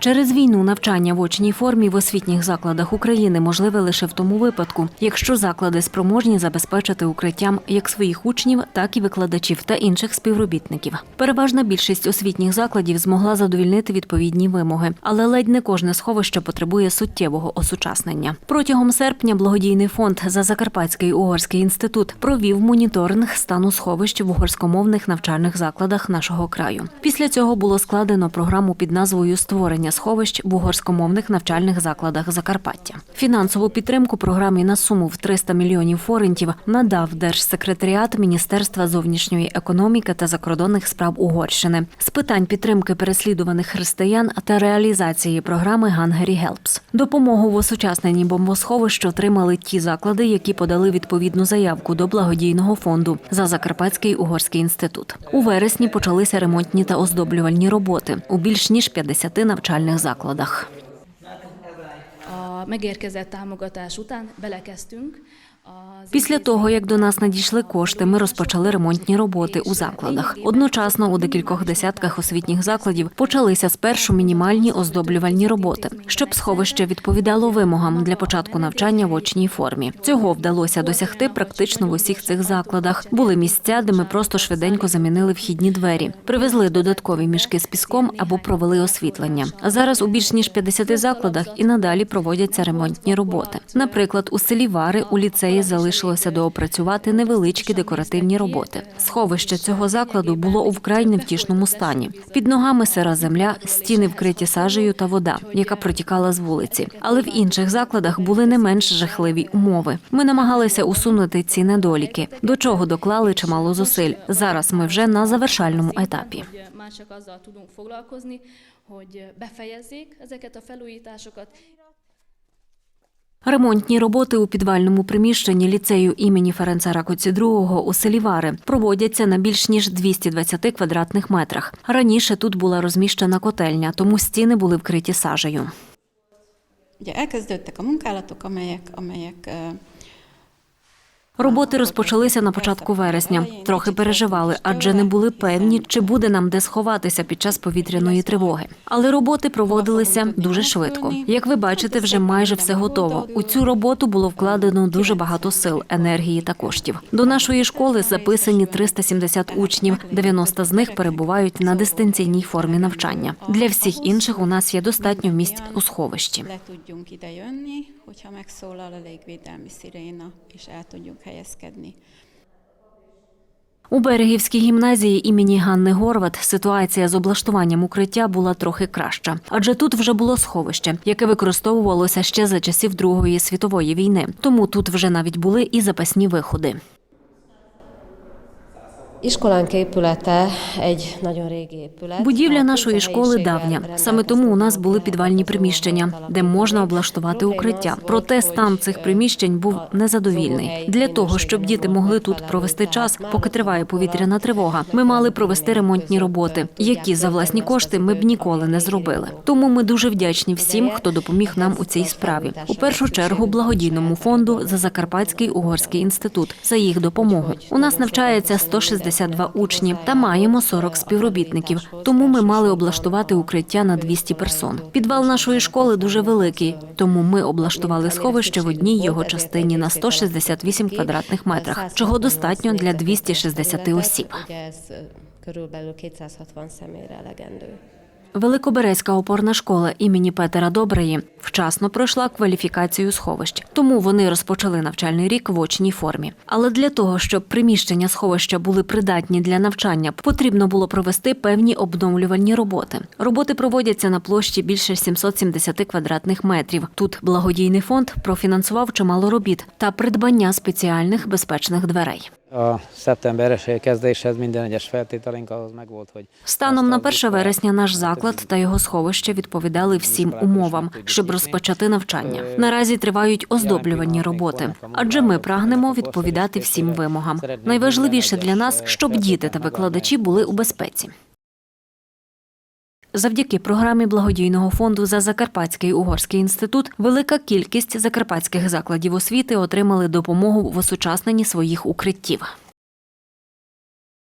Через війну навчання в очній формі в освітніх закладах України можливе лише в тому випадку, якщо заклади спроможні забезпечити укриттям як своїх учнів, так і викладачів та інших співробітників. Переважна більшість освітніх закладів змогла задовільнити відповідні вимоги, але ледь не кожне сховище потребує суттєвого осучаснення. Протягом серпня благодійний фонд за Закарпатський угорський інститут провів моніторинг стану сховищ в угорськомовних навчальних закладах нашого краю. Після цього було складено програму під назвою Створення сховищ в угорськомовних навчальних закладах Закарпаття. Фінансову підтримку програмі на суму в 300 мільйонів форентів надав Держсекретаріат Міністерства зовнішньої економіки та закордонних справ Угорщини з питань підтримки переслідуваних християн та реалізації програми Гангері Гелпс. Допомогу в осучасненні бомбосховищ отримали ті заклади, які подали відповідну заявку до благодійного фонду за Закарпатський угорський інститут. У вересні почалися ремонтні та оздоблювальні роботи у більш ніж 50 навчальних закладах. A megérkezett támogatás után belekezdtünk az Після того, як до нас надійшли кошти, ми розпочали ремонтні роботи у закладах. Одночасно у декількох десятках освітніх закладів почалися спершу мінімальні оздоблювальні роботи, щоб сховище відповідало вимогам для початку навчання в очній формі. Цього вдалося досягти практично в усіх цих закладах. Були місця, де ми просто швиденько замінили вхідні двері, привезли додаткові мішки з піском або провели освітлення. Зараз у більш ніж 50 закладах і надалі проводяться ремонтні роботи. Наприклад, у селі Вари у ліцеї залишилося доопрацювати невеличкі декоративні роботи. Сховище цього закладу було у вкрай невтішному стані. Під ногами сира земля, стіни вкриті сажею та вода, яка протікала з вулиці. Але в інших закладах були не менш жахливі умови. Ми намагалися усунути ці недоліки, до чого доклали чимало зусиль. Зараз ми вже на завершальному етапі. hogy befejezzék ezeket a felújításokat, Ремонтні роботи у підвальному приміщенні ліцею імені Ференца Ракоці II у селі Вари проводяться на більш ніж 220 квадратних метрах. Раніше тут була розміщена котельня, тому стіни були вкриті сажею. Роботи розпочалися на початку вересня. Трохи переживали, адже не були певні, чи буде нам де сховатися під час повітряної тривоги. Але роботи проводилися дуже швидко. Як ви бачите, вже майже все готово. У цю роботу було вкладено дуже багато сил, енергії та коштів. До нашої школи записані 370 учнів. 90 з них перебувають на дистанційній формі навчання. Для всіх інших у нас є достатньо місць у сховищі. hogyha megszólal a légvédelmi sziréna, és el tudjunk helyezkedni. У берегівській гімназії імені Ганни Горват ситуація з облаштуванням укриття була трохи краща, адже тут вже було сховище, яке використовувалося ще за часів Другої світової війни. Тому тут вже навіть були і запасні виходи. Iskolánk épülete egy nagyon régi épület. Будівля нашої школи давня. Саме тому у нас були підвальні приміщення, де можна облаштувати укриття. Проте стан цих приміщень був незадовільний. Для того щоб діти могли тут провести час, поки триває повітряна тривога. Ми мали провести ремонтні роботи, які за власні кошти ми б ніколи не зробили. Тому ми дуже вдячні всім, хто допоміг нам у цій справі. У першу чергу благодійному фонду за Закарпатський угорський інститут за їх допомогу. У нас навчається 162 учні та маємо 40 співробітників. Тому ми мали облаштувати укриття на 200 персон. Підвал нашої школи дуже великий, тому ми облаштували сховище в одній його частині на 168 квадратних метрах, чого достатньо для 260 осіб. Körülbelül 260 személyre elegendő. Великоберезька опорна школа імені Петера Добреї вчасно пройшла кваліфікацію сховищ, тому вони розпочали навчальний рік в очній формі. Але для того, щоб приміщення сховища були придатні для навчання, потрібно було провести певні обновлювальні роботи. Роботи проводяться на площі більше 770 квадратних метрів. Тут благодійний фонд профінансував чимало робіт та придбання спеціальних безпечних дверей. A szeptember 1 kezdéshez minden egyes feltételünk ahhoz megvolt, hogy Станом на 1 вересня наш заклад та його сховище відповідали всім умовам, щоб розпочати навчання. Наразі тривають оздоблювані роботи, адже ми прагнемо відповідати всім вимогам. Найважливіше для нас, щоб діти та викладачі були у безпеці. Завдяки програмі благодійного фонду за Закарпатський угорський інститут велика кількість закарпатських закладів освіти отримали допомогу в осучасненні своїх укриттів.